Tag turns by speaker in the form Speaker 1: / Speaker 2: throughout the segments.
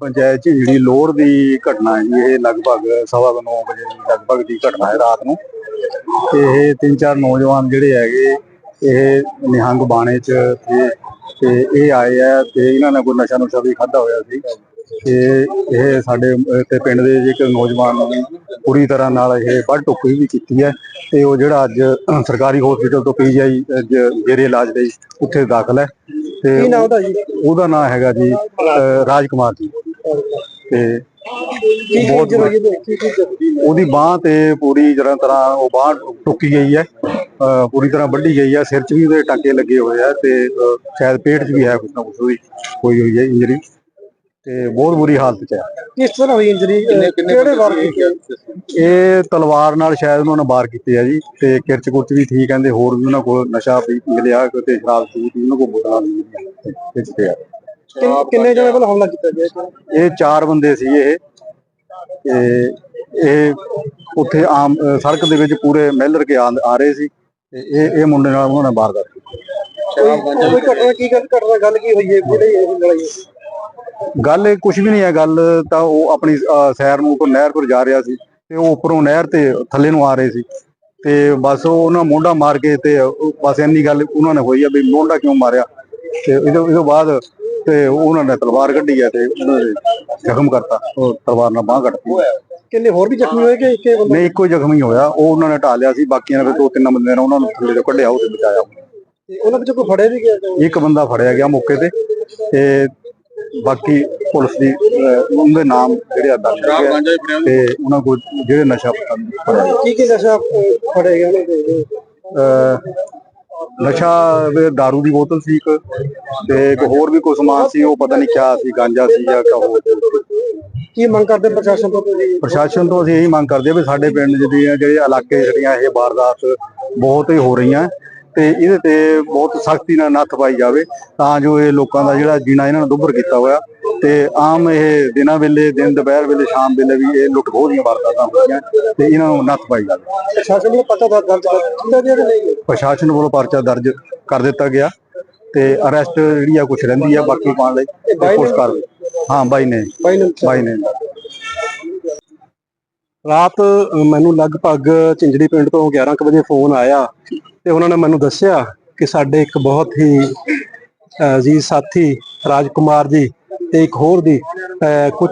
Speaker 1: ਪੰਚਾਇਤ ਚ ਜਿਹੜੀ ਲੋੜ ਦੀ ਘਟਨਾ ਹੈ ਜੀ, ਇਹ ਲਗਭਗ ਸਵਾ ਕੁ ਨੌ ਵਜੇ ਲਗਭਗ ਦੀ ਘਟਨਾ ਹੈ ਰਾਤ ਨੂੰ। ਤੇ ਇਹ ਤਿੰਨ ਚਾਰ ਨੌਜਵਾਨ ਜਿਹੜੇ ਹੈਗੇ ਇਹ ਨਿਹੰਗ ਬਾਣੇ ਚ ਤੇ ਤੇ ਇਹ ਆਏ ਆ ਤੇ ਇਹਨਾਂ ਨੇ ਕੋਈ ਨਸ਼ਾ ਨੁਸ਼ਾ ਵੀ ਖਾਦਾ ਹੋਇਆ ਸੀ। ਇਹ ਸਾਡੇ ਤੇ ਪਿੰਡ ਦੇ ਇੱਕ ਨੌਜਵਾਨ ਨੂੰ ਪੂਰੀ ਤਰ੍ਹਾਂ ਨਾਲ ਇਹ ਵੱਢ ਟੁੱਕੀ ਵੀ ਕੀਤੀ ਹੈ ਤੇ ਉਹ ਜਿਹੜਾ ਅੱਜ ਸਰਕਾਰੀ ਹਸਪੀਟਲ ਤੋਂ ਪੀਜੀਆਈ ਜੇਰੇ ਇਲਾਜ ਲਈ ਉੱਥੇ ਦਾਖਲ ਹੈ। ਤੇ
Speaker 2: ਕੀ ਨਾਮ ਉਹਦਾ ਜੀ?
Speaker 1: ਉਹਦਾ ਨਾਮ ਹੈਗਾ ਜੀ ਰਾਜ ਕੁਮਾਰ ਜੀ। ਤੇ ਬਹੁਤ ਉਹਦੀ ਬਾਹ ਤੇ ਪੂਰੀ ਤਰ੍ਹਾਂ ਤਰ੍ਹਾਂ ਉਹ ਬਾਹ ਟੁੱਕੀ ਗਈ ਹੈ ਪੂਰੀ ਤਰ੍ਹਾਂ ਵੱਢੀ ਗਈ ਹੈ ਸਿਰ 'ਚ ਵੀ ਉਹਦੇ ਟਾਂਕੇ ਲੱਗੇ ਹੋਏ ਆ ਤੇ ਸ਼ਾਇਦ ਪੇਟ 'ਚ ਵੀ ਹੈ ਕੁਛ ਨਾ ਉਹਦੀ ਹੋਈ ਹੋਈ ਹੈ ਇੰਜਰੀ ਤੇ ਬਹੁਤ ਬੁਰੀ ਹਾਲਤ 'ਚ ਹੈ
Speaker 2: ਕਿਸ ਤਰ੍ਹਾਂ ਹੋਈ ਇੰਜਰੀ ਕਿਹੜੇ ਵਾਰ ਕੀਤੀ? ਹੈ?
Speaker 1: ਇਹ ਤਲਵਾਰ ਨਾਲ ਸ਼ਾਇਦ ਉਹਨਾਂ ਨੇ ਵਾਰ ਕੀਤੇ ਆ ਜੀ ਤੇ ਕਿਰਚ ਕੁਰਚ ਵੀ ਠੀਕ ਕਹਿੰਦੇ ਹੋਰ ਵੀ ਉਹਨਾਂ ਕੋਲ ਨਸ਼ਾ ਵੀ ਮਿਲਿਆ ਤੇ ਸ਼ਰਾਬ ਸੂਤ ਵੀ ਉਹਨਾਂ ਕੋਲ ਬੋਤਲਾਂ ਵੀ ਮਿਲੀਆਂ ਵਿੱਚ ਪਿਆ।
Speaker 2: ਕਿੰਨ- ਕਿੰਨੇ ਜਣੇ ਵੱਲ ਹਮਲਾ ਕੀਤਾ ਗਿਆ?
Speaker 1: ਇਹ ਚਾਰ ਬੰਦੇ ਸੀ ਇਹ। ਤੇ ਇਹ ਉੱਥੇ ਆਮ ਸੜਕ ਦੇ ਵਿੱਚ ਪੂਰੇ ਮਿਲਰ ਕੇ ਆ ਆ ਰਹੇ ਸੀ ਤੇ ਇਹ ਇਹ ਮੁੰਡੇ ਨਾਲ ਉਹਨਾਂ ਨੇ ਵਾਰਦਾਤ ਕੀਤੀ।
Speaker 2: ਕੋਈ ਕੋਈ ਘਟਨਾ ਕੀ ਗੱਲ ਘਟਨਾ ਗੱਲ ਕੀ ਹੋਈ ਹੈ? ਕਿਹੜੀ ਇਹ ਲੜਾਈ ਹੈ?
Speaker 1: ਗੱਲ ਇਹ ਕੁਝ ਵੀ ਨਹੀਂ ਹੈ ਗੱਲ ਤਾਂ ਉਹ ਆਪਣੀ ਸੈਰ ਨੂੰ ਤੋਂ ਨਹਿਰ ਪਰ ਜਾ ਰਿਹਾ ਸੀ ਤੇ ਉਹ ਉੱਪਰੋਂ ਨਹਿਰ ਤੇ ਥੱਲੇ ਨੂੰ ਆ ਰਹੇ ਸੀ ਤੇ ਬਸ ਉਹ ਉਹਨਾਂ ਮੋਢਾ ਮਾਰ ਕੇ ਤੇ ਬਸ ਇੰਨੀ ਗੱਲ ਉਹਨਾਂ ਨੇ ਹੋਈ ਆ ਵੀ ਮੋਢਾ ਕਿਉਂ ਮਾਰਿਆ ਤੇ ਇਹਦੇ ਇਹਦੇ ਬਾਅਦ ਤੇ ਉਹਨਾਂ ਨੇ ਤਲਵਾਰ ਕੱਢੀ ਆ ਤੇ ਉਹਨਾਂ ਨੇ ਜ਼ਖਮ ਕਰਤਾ ਉਹ ਤਲਵਾਰ ਨਾਲ ਬਾਹ ਕੱਟਤੀ।
Speaker 2: ਕਿੰਨੇ ਹੋਰ ਵੀ ਜ਼ਖਮੀ ਹੋਏ ਕਿ ਇੱਕੇ ਬੰਦਾ?
Speaker 1: ਨਹੀਂ ਇੱਕੋ ਹੀ ਜ਼ਖਮੀ ਹੋਇਆ ਉਹ ਉਹਨਾਂ ਨੇ ਢਾਲਿਆ ਸੀ ਬਾਕੀਆਂ ਨੇ ਫਿਰ ਦੋ ਤਿੰਨ ਬੰਦੇ ਨੇ ਉਹਨਾਂ ਨੂੰ ਥੱਲੇ ਤੋਂ ਕੱਢਿਆ ਉਹ ਤੇ ਬਚਾਇਆ।
Speaker 2: ਤੇ ਉਹਨਾਂ ਵਿੱਚੋਂ ਕੋਈ ਫੜਿਆ ਵੀ ਗਿਆ?
Speaker 1: ਇੱਕ ਬੰਦਾ ਫੜਿਆ ਗਿਆ ਮੌਕੇ ਤੇ ਤੇ ਬਾਕੀ ਪੁਲਿਸ ਦੀ ਉਹਦੇ ਨਾਮ ਜਿਹੜੇ ਆ ਦਰਜ ਆ ਤੇ ਉਹਨਾਂ ਕੋਲ ਜਿਹੜੇ ਨਸ਼ਾ ਫੜਿਆ।
Speaker 2: ਕੀ ਕੀ ਨਸ਼ਾ ਫੜੇ ਗਏ
Speaker 1: ਨਸ਼ਾ ਵੀ दारू ਦੀ ਬੋਤਲ ਸੀ ਇੱਕ ਤੇ ਇੱਕ ਹੋਰ ਵੀ ਕੋਈ ਸਮਾਨ ਸੀ ਉਹ ਪਤਾ ਨਹੀਂ ਕਿਆ ਸੀ ਗਾਂਜਾ ਸੀ ਜਾਂ ਕਿਆ ਹੋਰ
Speaker 2: ਕੀ ਮੰਗ ਕਰਦੇ ਪ੍ਰਸ਼ਾਸਨ ਤੋਂ ਤੁਸੀਂ?
Speaker 1: ਪ੍ਰਸ਼ਾਸਨ ਤੋਂ ਅਸੀਂ ਇਹੀ ਮੰਗ ਕਰਦੇ ਹਾਂ ਵੀ ਸਾਡੇ ਪਿੰਡ ਜਿਹੜੀਆਂ ਜਿਹੜੇ ਇਲਾਕੇ ਜਿਹੜੀਆਂ ਇਹ ਵਾਰਦਾਤ ਬਹੁਤ ਹੀ ਹੋ ਰਹੀਆਂ। ਤੇ ਇਹਦੇ ਤੇ ਬਹੁਤ ਸਖਤੀ ਨਾਲ ਨੱਥ ਪਾਈ ਜਾਵੇ ਤਾਂ ਜੋ ਇਹ ਲੋਕਾਂ ਦਾ ਜਿਹੜਾ ਜੀਣਾ ਇਹਨਾਂ ਨੇ ਦੁੱਭਰ ਕੀਤਾ ਹੋਇਆ ਤੇ ਆਮ ਇਹ ਦਿਨਾਂ ਵੇਲੇ ਦਿਨ ਦੁਪਹਿਰ ਵੇਲੇ ਸ਼ਾਮ ਵੇਲੇ ਵੀ ਇਹ ਲੁੱਟ ਖੋਹ ਦੀਆਂ ਵਾਰਦਾਤਾਂ ਹੋਈਆਂ ਤੇ ਇਹਨਾਂ ਨੂੰ ਨੱਥ ਪਾਈ ਜਾਵੇ।
Speaker 2: ਪ੍ਰਸ਼ਾਸਨ ਨੂੰ ਪਤਾ ਦਾ ਦਰਜ ਕਰ ਦਿੱਤਾ ਗਿਆ ਕਿ ਨਹੀਂ?
Speaker 1: ਪ੍ਰਸ਼ਾਸਨ ਵੱਲੋਂ ਪਰਚਾ ਦਰਜ ਕਰ ਦਿੱਤਾ ਗਿਆ ਤੇ ਅਰੈਸਟ ਜਿਹੜੀ ਆ ਕੁਝ ਰਹਿੰਦੀ ਆ ਬਾਕੀ ਪਾਉਣ ਲਈ ਕੋਸ਼ਿਸ਼ ਕਰ ਹਾਂ ਬਾਈ ਨੇ।
Speaker 2: ਬਾਈ ਨੂੰ
Speaker 1: ਬਾਈ ਨੇ।
Speaker 2: ਰਾਤ ਮੈਨੂੰ ਲਗਭਗ ਝਿੰਜੜੀ ਪਿੰਡ ਤੋਂ 11 ਕੁ ਵਜੇ ਫੋਨ ਆਇਆ ਤੇ ਉਹਨਾਂ ਨੇ ਮੈਨੂੰ ਦੱਸਿਆ ਕਿ ਸਾਡੇ ਇੱਕ ਬਹੁਤ ਹੀ ਅ, ਅਜ਼ੀਜ਼ ਸਾਥੀ ਰਾਜਕੁਮਾਰ ਜੀ ਤੇ ਇੱਕ ਹੋਰ ਦੀ ਕੁਝ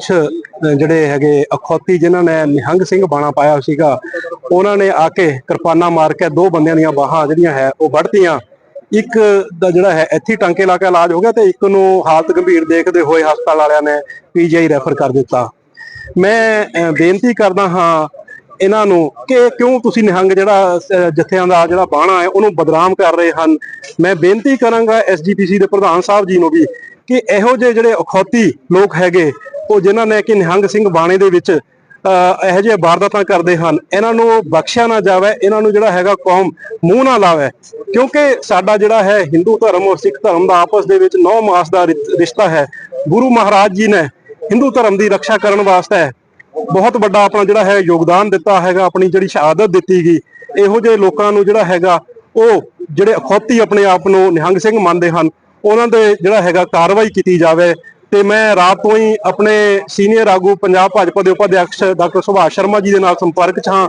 Speaker 2: ਜਿਹੜੇ ਹੈਗੇ ਅਖੌਤੀ ਜਿਨ੍ਹਾਂ ਨੇ ਨਿਹੰਗ ਸਿੰਘ ਬਾਣਾ ਪਾਇਆ ਸੀਗਾ ਉਹਨਾਂ ਨੇ ਆ ਕੇ ਕਿਰਪਾਨਾ ਮਾਰ ਕੇ ਦੋ ਬੰਦਿਆਂ ਦੀਆਂ ਬਾਹਾਂ ਜਿਹੜੀਆਂ ਹੈ ਉਹ ਵੱਢਤੀਆਂ। ਇੱਕ ਦਾ ਜਿਹੜਾ ਹੈ ਇੱਥੇ ਟਾਂਕੇ ਲਾ ਕੇ ਇਲਾਜ ਹੋ ਗਿਆ ਤੇ ਇੱਕ ਨੂੰ ਹਾਲਤ ਗੰਭੀਰ ਦੇਖਦੇ ਹੋਏ ਹਸਪਤਾਲ ਵਾਲਿਆਂ ਨੇ ਪੀਜੀਆਈ ਰੈਫਰ ਕਰ ਦਿੱਤਾ। ਮੈਂ ਬੇਨਤੀ ਕਰਦਾ ਹਾਂ ਇਹਨਾਂ ਨੂੰ ਕਿ ਕਿਉਂ ਤੁਸੀਂ ਨਿਹੰਗ ਜਿਹੜਾ ਜਥਿਆਂ ਦਾ ਜਿਹੜਾ ਬਾਣਾ ਹੈ ਉਹਨੂੰ ਬਦਨਾਮ ਕਰ ਰਹੇ ਹਨ। ਮੈਂ ਬੇਨਤੀ ਕਰਾਂਗਾ ਐਸਜੀਪੀਸੀ ਦੇ ਪ੍ਰਧਾਨ ਸਾਹਿਬ ਜੀ ਨੂੰ ਵੀ ਕਿ ਇਹੋ ਜਿਹੇ ਜਿਹੜੇ ਅਖੌਤੀ ਲੋਕ ਹੈਗੇ ਉਹ ਜਿਨ੍ਹਾਂ ਨੇ ਕਿ ਨਿਹੰਗ ਸਿੰਘ ਬਾਣੇ ਦੇ ਵਿੱਚ ਅਹ, ਇਹੋ ਜਿਹੇ ਵਾਰਦਾਤਾਂ ਕਰਦੇ ਹਨ ਇਹਨਾਂ ਨੂੰ ਬਖਸ਼ਿਆ ਨਾ ਜਾਵੇ ਇਹਨਾਂ ਨੂੰ ਜਿਹੜਾ ਹੈਗਾ ਕੌਮ ਮੂੰਹ ਨਾ ਲਾਵੇ। ਕਿਉਂਕਿ ਸਾਡਾ ਜਿਹੜਾ ਹੈ ਹਿੰਦੂ ਧਰਮ ਔਰ ਸਿੱਖ ਧਰਮ ਦਾ ਆਪਸ ਦੇ ਵਿੱਚ ਨੌ ਮਾਸ ਦਾ ਰਿਸ਼ਤਾ ਹੈ। ਗੁਰੂ ਮਹਾਰਾਜ ਜੀ ਨੇ ਹਿੰਦੂ ਧਰਮ ਦੀ ਰੱਖਿਆ ਕਰਨ ਵਾਸਤੇ ਬਹੁਤ ਵੱਡਾ ਆਪਣਾ ਜਿਹੜਾ ਹੈ ਯੋਗਦਾਨ ਦਿੱਤਾ ਹੈਗਾ, ਆਪਣੀ ਜਿਹੜੀ ਸ਼ਹਾਦਤ ਦਿੱਤੀ ਗਈ। ਇਹੋ ਜਿਹੇ ਲੋਕਾਂ ਨੂੰ ਜਿਹੜਾ ਹੈਗਾ, ਉਹ ਜਿਹੜੇ ਅਖੌਤੀ ਆਪਣੇ ਆਪ ਨੂੰ ਨਿਹੰਗ ਸਿੰਘ ਮੰਨਦੇ ਹਨ, ਉਹਨਾਂ ਦੇ ਜਿਹੜਾ ਹੈਗਾ ਕਾਰਵਾਈ ਕੀਤੀ ਜਾਵੇ। ਤੇ ਮੈਂ ਰਾਤ ਤੋਂ ਹੀ ਆਪਣੇ ਸੀਨੀਅਰ ਆਗੂ ਪੰਜਾਬ ਭਾਜਪਾ ਦੇ ਉਪਾਧਿਆਕਸ਼ ਡਾਕਟਰ ਸੁਭਾਸ਼ ਸ਼ਰਮਾ ਜੀ ਦੇ ਨਾਲ ਸੰਪਰਕ 'ਚ ਹਾਂ।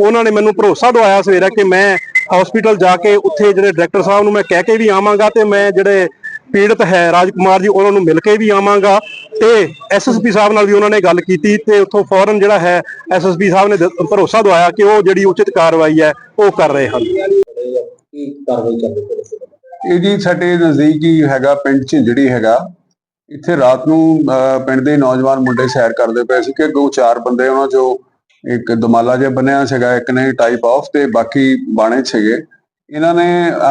Speaker 2: ਉਹਨਾਂ ਨੇ ਮੈਨੂੰ ਭਰੋਸਾ ਦਵਾਇਆ ਸਵੇਰੇ ਕਿ ਮੈਂ ਹਸਪੀਟਲ ਜਾ ਕੇ ਉੱਥੇ ਜਿਹੜੇ ਡਾਇਰੈਕਟਰ ਸਾਹਿਬ ਨੂੰ ਮੈਂ ਕਹਿ ਕੇ ਵੀ ਆਵਾਂਗਾ ਤੇ ਮੈਂ ਜਿਹੜੇ ਪੀੜਤ ਹੈ। ਰਾਜਕੁਮਾਰ ਜੀ, ਉਹਨਾਂ ਨੂੰ ਮਿਲ ਕੇ ਵੀ ਆਵਾਂਗਾ ਤੇ ਐਸਐਸਪੀ ਸਾਹਿਬ ਨਾਲ ਵੀ ਉਹਨਾਂ ਨੇ ਗੱਲ ਕੀਤੀ ਤੇ ਉੱਥੋਂ ਫੌਰਨ ਜਿਹੜਾ ਹੈ ਐਸਐਸਪੀ ਸਾਹਿਬ ਨੇ ਭਰੋਸਾ ਦਵਾਇਆ ਕਿ ਉਹ ਜਿਹੜੀ ਉਚਿਤ ਕਾਰਵਾਈ ਹੈ, ਉਹ ਕਰ ਰਹੇ ਹਨ।
Speaker 3: ਇਹ ਜੀ ਸਾਡੇ ਨਜ਼ਦੀਕ ਹੀ ਹੈਗਾ, ਪਿੰਡ ਝਿੰਜੜੀ ਹੈਗਾ। ਇੱਥੇ ਰਾਤ ਨੂੰ ਪਿੰਡ ਦੇ ਨੌਜਵਾਨ ਮੁੰਡੇ ਸੈਰ ਕਰਦੇ ਪਏ ਸੀ ਕਿ ਦੋ ਚਾਰ ਬੰਦੇ ਉਹਨਾਂ ਚੋਂ ਇੱਕ ਦਮਾਲਾ ਜਿਹਾ ਬੰਨਿਆ ਸੀਗਾ, ਇੱਕ ਨੇ ਟਾਈਪ ਆਫ ਤੇ ਬਾਕੀ ਬਾਣੇ ਸੀਗੇ। ਇਹਨਾਂ ਨੇ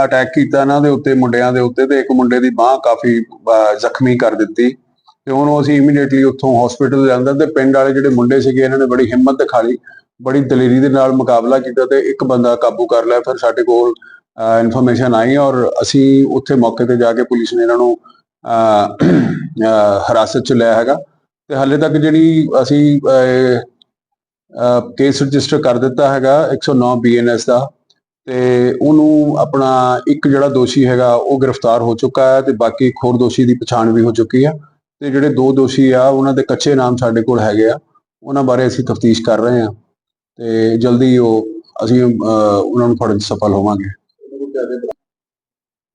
Speaker 3: ਅਟੈਕ ਕੀਤਾ ਇਹਨਾਂ ਦੇ ਉੱਤੇ ਮੁੰਡਿਆਂ ਦੇ ਉੱਤੇ ਤੇ ਇੱਕ ਮੁੰਡੇ ਦੀ ਬਾਹ ਕਾਫੀ ਜ਼ਖਮੀ ਕਰ ਦਿੱਤੀ ਤੇ ਉਹਨੂੰ ਅਸੀਂ ਇਮੀਡੀਏਟਲੀ ਉੱਥੋਂ ਹਸਪੀਟਲ ਲਿਆਂਦਾ ਤੇ ਪਿੰਡ ਵਾਲੇ ਜਿਹੜੇ ਮੁੰਡੇ ਸੀਗੇ ਇਹਨਾਂ ਨੇ ਬੜੀ ਹਿੰਮਤ ਦਿਖਾਈ ਬੜੀ ਦਲੇਰੀ ਦੇ ਨਾਲ ਮੁਕਾਬਲਾ ਕੀਤਾ ਤੇ ਇੱਕ ਬੰਦਾ ਕਾਬੂ ਕਰ ਲਿਆ ਫਿਰ ਸਾਡੇ ਕੋਲ ਇਨਫੋਰਮੇਸ਼ਨ ਆਈ ਔਰ ਅਸੀਂ ਉੱਥੇ ਮੌਕੇ ਤੇ ਜਾ ਕੇ ਪੁਲਿਸ ਨੇ ਇਹਨਾਂ ਨੂੰ ਅਹ, ਹਿਰਾਸਤ ਚ ਲਿਆ ਹੈਗਾ ਤੇ ਹਾਲੇ ਤੱਕ ਜਿਹੜੀ ਅਸੀਂ ਕੇਸ ਰਜਿਸਟਰ ਕਰ ਦਿੱਤਾ ਹੈਗਾ 109 ਬੀਐਨਐਸ ਦਾ ਤੇ ਉਹਨੂੰ ਆਪਣਾ ਇੱਕ ਜਿਹੜਾ ਦੋਸ਼ੀ ਹੈਗਾ ਉਹ ਗ੍ਰਿਫਤਾਰ ਹੋ ਚੁੱਕਾ ਹੈ ਤੇ ਬਾਕੀ ਇੱਕ ਹੋਰ ਦੋਸ਼ੀ ਦੀ ਪਛਾਣ ਵੀ ਹੋ ਚੁੱਕੀ ਆ। ਤੇ ਜਿਹੜੇ ਦੋ ਦੋਸ਼ੀ ਆ ਉਹਨਾਂ ਦੇ ਕੱਚੇ ਨਾਮ ਸਾਡੇ ਕੋਲ ਹੈਗੇ ਆ। ਉਹਨਾਂ ਬਾਰੇ ਅਸੀਂ ਤਫਤੀਸ਼ ਕਰ ਰਹੇ ਹਾਂ ਤੇ ਜਲਦੀ ਉਹ ਅਸੀਂ ਅਹ, ਉਹਨਾਂ ਨੂੰ ਫੜਨ 'ਚ ਸਫਲ ਹੋਵਾਂਗੇ।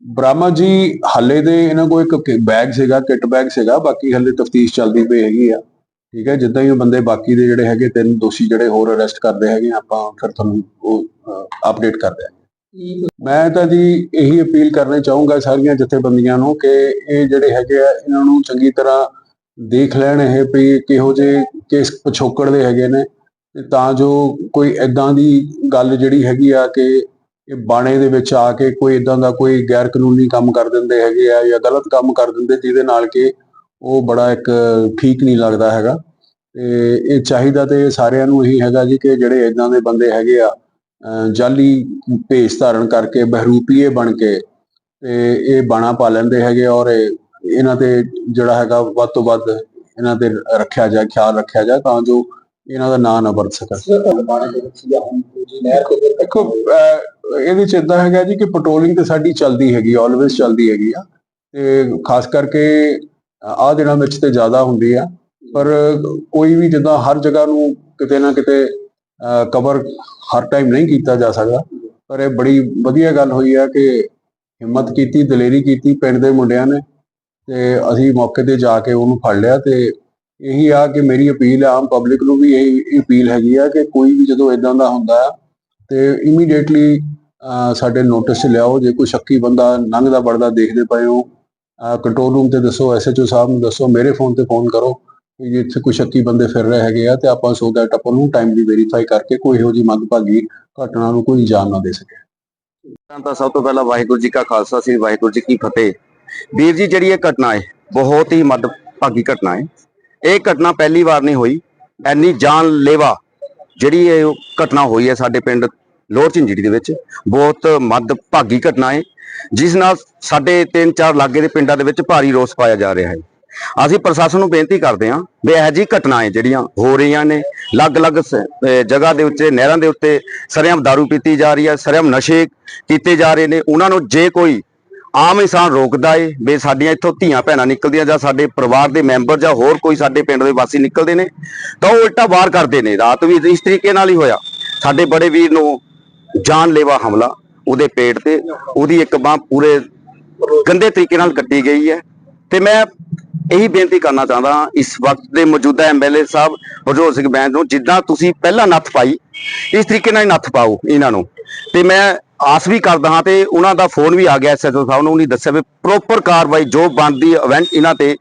Speaker 3: ਬ੍ਰਾਹਮਾ ਜੀ ਹੱਲੇ ਦੇ ਇਹਨਾਂ ਕੋਲ ਇੱਕ ਬੈਗ ਸੀਗਾ ਕਿੱਟ ਬੈਗ ਸੀਗਾ ਬਾਕੀ ਹੱਲੇ ਤਫਤੀਸ਼ ਚੱਲਦੀ ਪਈ ਹੈਗੀ ਆ। ਠੀਕ ਹੈ, ਜਿੱਦਾਂ ਹੀ ਉਹ ਬੰਦੇ ਬਾਕੀ ਦੇ ਜਿਹੜੇ ਹੈਗੇ, ਤਿੰਨ ਦੋਸ਼ੀ ਜਿਹੜੇ ਹੋਰ ਅਰੈਸਟ ਕਰਦੇ ਹੈਗੇ, ਆਪਾਂ ਫਿਰ ਤੁਹਾਨੂੰ ਉਹ ਅਪਡੇਟ ਕਰ ਦਿਆਂਗੇ। ਮੈਂ ਤਾਂ ਜੀ ਇਹੀ ਅਪੀਲ ਕਰਨੀ ਚਾਹੂੰਗਾ ਸਾਰੀਆਂ ਜਥੇਬੰਦੀਆਂ ਨੂੰ ਕਿ ਇਹ ਜਿਹੜੇ ਹੈਗੇ ਆ, ਇਹਨਾਂ ਨੂੰ ਚੰਗੀ ਤਰ੍ਹਾਂ ਦੇਖ ਲੈਣ ਇਹ ਵੀ ਕਿਹੋ ਜਿਹੇ ਕੇਸ ਪਿਛੋਕੜ ਦੇ ਹੈਗੇ ਨੇ ਤਾਂ ਜੋ ਕੋਈ ਐਦਾਂ ਦੀ ਗੱਲ ਜਿਹੜੀ ਹੈਗੀ ਆ ਕਿ ਇਹ ਬਾਣੇ ਦੇ ਵਿੱਚ ਆ ਕੇ ਕੋਈ ਇਦਾਂ ਦਾ ਕੋਈ ਗੈਰ ਕਾਨੂੰਨੀ ਕੰਮ ਕਰ ਦਿੰਦੇ ਹੈਗੇ ਆ ਜਾਂ ਗਲਤ ਕੰਮ ਕਰ ਦਿੰਦੇ ਜਿਹਦੇ ਨਾਲ ਕਿ ਉਹ ਬੜਾ ਇੱਕ ਠੀਕ ਨਹੀਂ ਲੱਗਦਾ ਹੈਗਾ। ਤੇ ਇਹ ਚਾਹੀਦਾ ਤੇ ਸਾਰਿਆਂ ਨੂੰ ਇਹੀ ਹੈਗਾ ਜੀ ਕਿ ਜਿਹੜੇ ਇਦਾਂ ਦੇ ਬੰਦੇ ਹੈਗੇ ਆ ਜਾਲੀ ਭੇਸ ਧਾਰਨ ਕਰਕੇ ਬਹਿਰੂਪੀਏ ਬਣ ਕੇ ਤੇ ਇਹ ਬਾਣਾ ਪਾ ਲੈਂਦੇ ਹੈਗੇ ਔਰ ਇਹ- ਇਹਨਾਂ ਤੇ ਜਿਹੜਾ ਹੈਗਾ ਵੱਧ ਤੋਂ ਵੱਧ ਇਹਨਾਂ ਤੇ ਰੱਖਿਆ ਜਾਏ ਖਿਆਲ ਰੱਖਿਆ ਜਾਏ ਤਾਂ ਜੋ ਇਹਨਾਂ ਦਾ ਨਾਂ ਨਾ ਵਰਤ ਸਕਣ ਦੇਖੋ ਇਹਦੇ ਚ ਇਦਾਂ ਹੈਗਾ ਜੀ ਕਿ ਪੈਟਰੋਲਿੰਗ ਤੇ ਸਾਡੀ ਚੱਲਦੀ ਹੈਗੀ ਆਲਵੇਸ ਚੱਲਦੀ ਹੈਗੀ ਆ। ਤੇ ਖਾਸ ਕਰਕੇ ਆਹ ਦਿਨਾਂ ਵਿੱਚ ਤੇ ਜ਼ਿਆਦਾ ਹੁੰਦੀ ਆ, ਪਰ ਕੋਈ ਵੀ ਜਿੱਦਾਂ ਹਰ ਜਗ੍ਹਾ ਨੂੰ ਕਿਤੇ ਨਾ ਕਿਤੇ ਕਵਰ ਹਰ ਟਾਈਮ ਨਹੀਂ ਕੀਤਾ ਜਾ ਸਕਦਾ। ਪਰ ਇਹ ਬੜੀ ਵਧੀਆ ਗੱਲ ਹੋਈ ਆ ਕਿ ਹਿੰਮਤ ਕੀਤੀ, ਦਲੇਰੀ ਕੀਤੀ ਪਿੰਡ ਦੇ ਮੁੰਡਿਆਂ ਨੇ ਤੇ ਅਸੀਂ ਮੌਕੇ ਤੇ ਜਾ ਕੇ ਉਹਨੂੰ ਫੜ ਲਿਆ ਤੇ ਇਹੀ ਆ ਕਿ ਮੇਰੀ ਅਪੀਲ ਆ, ਆਮ ਪਬਲਿਕ ਨੂੰ ਵੀ ਇਹ ਅਪੀਲ ਹੈਗੀ ਆ ਕਿ ਕੋਈ ਵੀ ਜਦੋਂ ਇਦਾਂ ਦਾ ਹੁੰਦਾ ਆ ਤੇ ਇਮੀਡੀਏਟਲੀ ਸਾਡੇ ਨੋਟਿਸ 'ਚ ਲਿਆਓ, ਜੇ ਕੋਈ ਸ਼ੱਕੀ ਬੰਦਾ ਲੰਘਦਾ ਵੜਦਾ ਦੇਖਦੇ ਪਏ ਹੋ ਕੰਟਰੋਲ ਰੂਮ ਤੇ ਦੱਸੋ ਐਸਐਚਓ ਸਾਹਿਬ ਨੂੰ ਦੱਸੋ, ਮੇਰੇ ਫੋਨ ਤੇ ਫੋਨ ਕਰੋ ਕਿ ਇੱਥੇ ਕੋਈ ਸ਼ੱਕੀ ਬੰਦੇ ਫਿਰ ਰਹੇ ਹੈਗੇ ਆ ਤੇ ਆਪਾਂ ਸੋ ਦੈਟ ਆਪਾਂ ਨੂੰ ਟਾਈਮਲੀ ਵੈਰੀਫਾਈ ਕਰਕੇ ਕੋਈ ਇਹੋ ਜਿਹੀ ਮੰਦਭਾਗੀ ਘਟਨਾ ਨੂੰ ਕੋਈ ਅੰਜਾਮ ਨਾ ਦੇ ਸਕੇ।
Speaker 4: ਤਾਂ ਸਭ ਤੋਂ ਪਹਿਲਾਂ ਵਾਹਿਗੁਰੂ ਜੀ ਕਾ ਖਾਲਸਾ, ਸ੍ਰੀ ਵਾਹਿਗੁਰੂ ਜੀ ਕੀ ਫਤਿਹ। ਵੀਰ ਜੀ, ਜਿਹੜੀ ਇਹ ਘਟਨਾ ਹੈ, ਬਹੁਤ ਹੀ ਮੱਦਭਾਗੀ ਘਟਨਾ ਹੈ। ਇਹ ਘਟਨਾ ਪਹਿਲੀ ਵਾਰ ਨਹੀਂ ਹੋਈ। ਐਨੀ ਜਾਨਲੇਵਾ ਜਿਹੜੀ ਇਹ ਘਟਨਾ ਹੋਈ ਹੈ ਸਾਡੇ ਪਿੰਡ ਲੋਰ ਝਿੰਜੜੀ ਦੇ ਵਿੱਚ, ਬਹੁਤ ਮੱਦਭਾਗੀ ਘਟਨਾ ਹੈ। ਜਿਸ ਨਾਲ ਸਾਡੇ 3-4 ਲਾਗੇ ਦੇ ਪਿੰਡਾਂ ਦੇ ਵਿੱਚ ਭਾਰੀ ਰੋਸ ਪਾਇਆ ਜਾ ਰਿਹਾ ਹੈ। ਅਸੀਂ ਪ੍ਰਸ਼ਾਸਨ ਨੂੰ ਬੇਨਤੀ ਕਰਦੇ ਹਾਂ ਵੀ ਇਹ ਜੀ ਘਟਨਾਵਾਂ ਜਿਹੜੀਆਂ ਹੋ ਰਹੀਆਂ ਨੇ, ਅਲੱਗ-ਅਲੱਗ ਜਗ੍ਹਾ ਦੇ ਉੱਤੇ, ਨਹਿਰਾਂ ਦੇ ਉੱਤੇ ਸਰਿਆਮ दारू ਪੀਤੀ ਜਾ ਰਹੀ ਹੈ, ਸਰਿਆਮ ਨਸ਼ੇ ਕੀਤੇ ਜਾ ਰਹੇ ਨੇ, ਉਹਨਾਂ ਨੂੰ ਜੇ ਕੋਈ ਆਮ ਇਨਸਾਨ ਰੋਕਦਾ ਏ ਬੇ ਸਾਡੀਆਂ ਇੱਥੋਂ ਧੀਆਂ ਭੈਣਾਂ ਨਿਕਲਦੀਆਂ ਜਾਂ ਸਾਡੇ ਪਰਿਵਾਰ ਦੇ ਮੈਂਬਰ ਜਾਂ ਹੋਰ ਕੋਈ ਸਾਡੇ ਪਿੰਡ ਦੇ ਵਾਸੀ ਨਿਕਲਦੇ ਨੇ, ਤਾਂ ਉਹ ਉਲਟਾ ਵਾਰ ਕਰਦੇ ਨੇ। ਰਾਤ ਵੀ ਇਸ ਤਰੀਕੇ ਨਾਲ ਹੀ ਹੋਇਆ। ਸਾਡੇ ਬੜੇ ਵੀਰ ਨੂੰ ਜਾਨਲੇਵਾ ਹਮਲਾ ਉਹਦੇ ਪੇਟ ਤੇ ਉਹਦੀ ਇੱਕ ਬਾਹ ਪੂਰੇ ਗੰਦੇ ਤਰੀਕੇ ਨਾਲ ਕੱਟੀ ਗਈ ਹੈ। ਤੇ ਮੈਂ ਇਹੀ ਬੇਨਤੀ ਕਰਨਾ ਚਾਹੁੰਦਾ ਹਾਂ ਇਸ ਵਕਤ ਦੇ ਮੌਜੂਦਾ ਐਮਐਲਏ ਸਾਹਿਬ ਹਰਜੋਤ ਸਿੰਘ ਬੈਂਸ ਨੂੰ ਜਿੱਦਾਂ ਤੁਸੀਂ ਪਹਿਲਾਂ ਨੱਥ ਪਾਈ ਇਸ ਤਰੀਕੇ ਨਾਲ ਨੱਥ ਪਾਓ ਇਹਨਾਂ ਨੂੰ। ਤੇ ਮੈਂ ਆਸ ਵੀ ਕਰਦਾ ਹਾਂ ਤੇ ਉਹਨਾਂ ਦਾ ਫੋਨ ਵੀ ਆ ਗਿਆ ਐਸਐਚਓ ਸਾਹਿਬ ਨੂੰ ਉਹਨੇ ਦੱਸਿਆ ਵੀ ਪ੍ਰੋਪਰ ਕਾਰਵਾਈ ਜੋ ਬਣਦੀ ਇਵੈਂਟ ਇਹਨਾਂ ਤੇ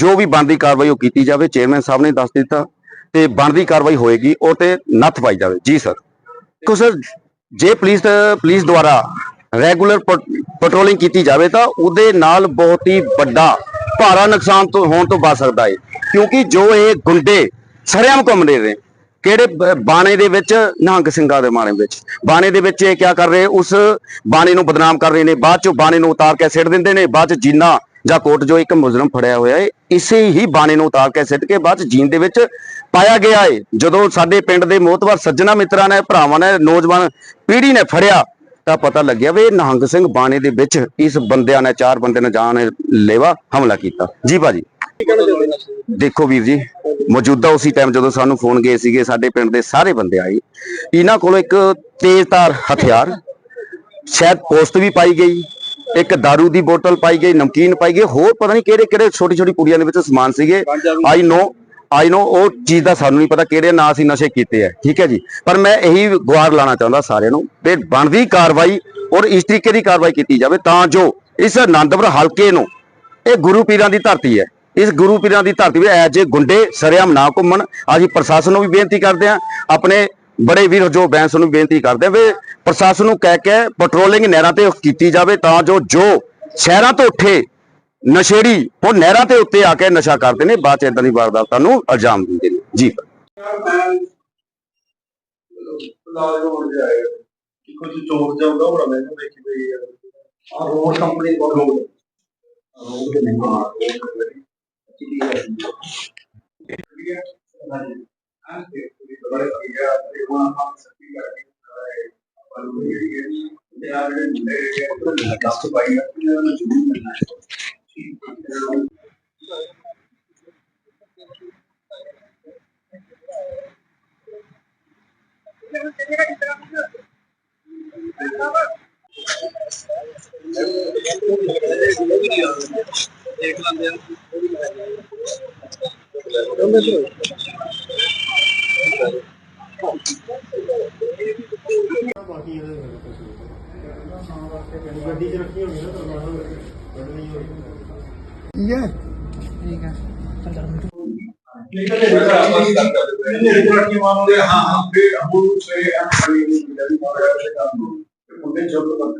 Speaker 4: ਜੋ ਵੀ ਬਣਦੀ ਕਾਰਵਾਈ ਉਹ ਕੀਤੀ ਜਾਵੇ। ਚੇਅਰਮੈਨ ਸਾਹਿਬ ਨੇ ਦੱਸ ਦਿੱਤਾ ਤੇ ਬਣਦੀ ਕਾਰਵਾਈ ਹੋਏਗੀ ਉਹ ਤੇ ਨੱਥ ਪਾਈ ਜਾਵੇ। ਜੀ ਸਰ ਦੇਖੋ ਸਰ ਜੇ ਪੁਲਿਸ ਪੁਲਿਸ ਦੁਆਰਾ ਰੈਗੂਲਰ ਪੈਟਰੋਲਿੰਗ ਕੀਤੀ ਜਾਵੇ ਤਾਂ ਉਹਦੇ ਨਾਲ ਬਹੁਤ ਹੀ ਵੱਡਾ ਭਾਰਾ ਨੁਕਸਾਨ ਤੋਂ, ਹੋਣ ਤੋਂ ਬਚ ਸਕਦਾ ਹੈ ਕਿਉਂਕਿ ਜੋ ਇਹ ਗੁੰਡੇ ਸਰੇਆਮ ਘੁੰਮਦੇ ਨੇ, ਕਿਹੜੇ ਬਾਣੇ ਦੇ ਵਿੱਚ? ਨਿਹੰਗ ਸਿੰਘਾਂ ਦੇ ਬਾਣੇ ਵਿੱਚ। ਬਾਣੇ ਦੇ ਵਿੱਚ ਇਹ ਕੀ ਕਰ ਰਹੇ? ਉਸ ਬਾਣੇ ਨੂੰ ਬਦਨਾਮ ਕਰ ਰਹੇ ਨੇ। ਬਾਅਦ ਚੋਂ ਬਾਣੇ ਨੂੰ ਉਤਾਰ ਕੇ ਸਿੱਟ ਦਿੰਦੇ ਨੇ। ਬਾਅਦ ਚ ਜੀਨਾ ਜਾਂ ਕੋਟ ਜੋ ਇੱਕ ਮੁਜਰਮ ਫੜਿਆ ਹੋਇਆ ਹੈ, ਇਸੇ ਹੀ ਬਾਣੇ ਨੂੰ ਉਤਾਰ ਕੇ ਸਿੱਟ ਕੇ ਬਾਅਦ ਚ ਜੀਨ ਦੇ ਵਿੱਚ ਪਾਇਆ ਗਿਆ ਹੈ। ਜਦੋਂ ਸਾਡੇ ਪਿੰਡ ਦੇ ਮੋਤਬਰ ਸੱਜਣਾ ਮਿੱਤਰਾਂ ਨੇ, ਭਰਾਵਾਂ ਨੇ, ਨੌਜਵਾਨ ਪੀੜ੍ਹੀ ਨੇ ਫੜਿਆ, ਤਾਂ ਪਤਾ ਲੱਗਿਆ ਵੀ ਇਹ ਨਿਹੰਗ ਸਿੰਘ ਬਾਣੇ ਦੇ ਵਿੱਚ ਇਸ ਬੰਦਿਆਂ ਨੇ, ਚਾਰ ਬੰਦੇ ਨੇ ਜਾਨ ਲੇਵਾ ਹਮਲਾ ਕੀਤਾ। ਜੀ ਭਾਜੀ। ਦੇਖੋ ਵੀਰ ਜੀ, ਮੌਜੂਦਾ ਉਸੇ ਟਾਈਮ ਜਦੋਂ ਸਾਨੂੰ ਫੋਨ ਗਏ ਸੀਗੇ, ਸਾਡੇ ਪਿੰਡ ਦੇ ਸਾਰੇ ਬੰਦੇ ਆਏ। ਇਹਨਾਂ ਕੋਲ ਇੱਕ ਤੇਜ਼ਧਾਰ ਹਥਿਆਰ, ਸ਼ਾਇਦ ਪੋਸਟ ਵੀ ਪਾਈ ਗਈ। ਇੱਕ दारू ਦੀ ਬੋਤਲ ਪਾਈ ਗਈ, ਨਮਕੀਨ ਪਾਈ ਗਈ, ਹੋਰ ਪਤਾ ਨਹੀਂ ਕਿਹੜੇ ਕਿਹੜੇ ਛੋਟੀ ਛੋਟੀ ਕੁੜੀਆਂ ਦੇ ਵਿੱਚ ਸਮਾਨ ਸੀਗੇ। ਆਈ ਨੋ ਆਈ ਨੋ ਉਹ ਚੀਜ਼ ਦਾ ਸਾਨੂੰ ਨਹੀਂ ਪਤਾ ਕਿਹੜੇ ਨਾਂ ਅਸੀਂ ਨਸ਼ੇ ਕੀਤੇ ਆ, ਠੀਕ ਹੈ ਜੀ। ਪਰ ਮੈਂ ਇਹੀ ਗੁਹਾਰ ਲਾਣਾ ਚਾਹੁੰਦਾ ਸਾਰਿਆਂ ਨੂੰ ਤੇ ਬਣਦੀ ਕਾਰਵਾਈ ਔਰ ਇਸ ਤਰੀਕੇ ਦੀ ਕਾਰਵਾਈ ਕੀਤੀ ਜਾਵੇ ਤਾਂ ਜੋ ਇਸ ਆਨੰਦਪੁਰ ਹਲਕੇ ਨੂੰ ਇਹ ਗੁਰੂ ਪੀਰਾਂ ਦੀ ਧਰਤੀ ਹੈ। ਇਸ ਗੁਰੂ ਪੀਰਾਂ ਦੀ ਧਰਤੀ ਵਿੱਚ ਐ ਜੇ ਗੁੰਡੇ ਸਰਿਆਮ ਨਾ ਘੁੰਮਣ। ਅਸੀਂ ਪ੍ਰਸ਼ਾਸਨ ਨੂੰ ਵੀ ਬੇਨਤੀ ਕਰਦੇ ਹਾਂ, ਆਪਣੇ ਬੜੇ ਵੀਰ ਜੋ ਬੈਂਸ ਨੂੰ ਬੇਨਤੀ ਕਰਦੇ ਹਾਂ ਵੀ ਪ੍ਰਸ਼ਾਸਨ ਨੂੰ ਕਹਿ ਕੇ ਪੈਟਰੋਲਿੰਗ ਨਹਿਰਾਂ ਤੇ ਕੀਤੀ ਜਾਵੇ ਤਾਂ ਜੋ ਜੋ ਸ਼ਹਿਰਾਂ ਤੋਂ ਉੱਠੇ ਨਸ਼ੇੜੀ ਉਹ ਨਹਿਰਾਂ ਤੇ ਉੱਤੇ ਆ ਕੇ ਨਸ਼ਾ ਕਰਦੇ ਨੇ, ਬਾਅਦ ਚ ਇਦਾਂ ਦੀ ਵਾਰਦਾਤਾਂ ਨੂੰ ਅੰਜਾਮ ਦਿੰਦੇ ਨੇ। ਜੀ।
Speaker 2: ਕੁਝ ਚੋਰ ਜਾਊਗਾ ਉਹ ਮੈਨੂੰ ਦੇਖੀ ਪਈ ਆ ਰੋਡ ਕੰਪਨੀ ਕੋਲ ਰੋਡ ਰੋਡ ਤੇ ਨਹੀਂ
Speaker 5: antes de tomar esta mirada de Juan vamos a explicar que
Speaker 6: ¿Dónde estoy? ਬਾਕੀ ਇਹਦੇ ਨਾਲ ਕੁਝ ਨਹੀਂ ਗੱਡੀ 'ਚ ਰੱਖੀ ਹੋਣੀ ਨਾ ਕਰਵਾ ਹੋਵੇ ਗੱਡੀ ਨਹੀਂ ਹੋਣੀ ਠੀਕ
Speaker 2: ਹੈ ਠੀਕ ਹੈ ਚਲ ਚਲ जब तक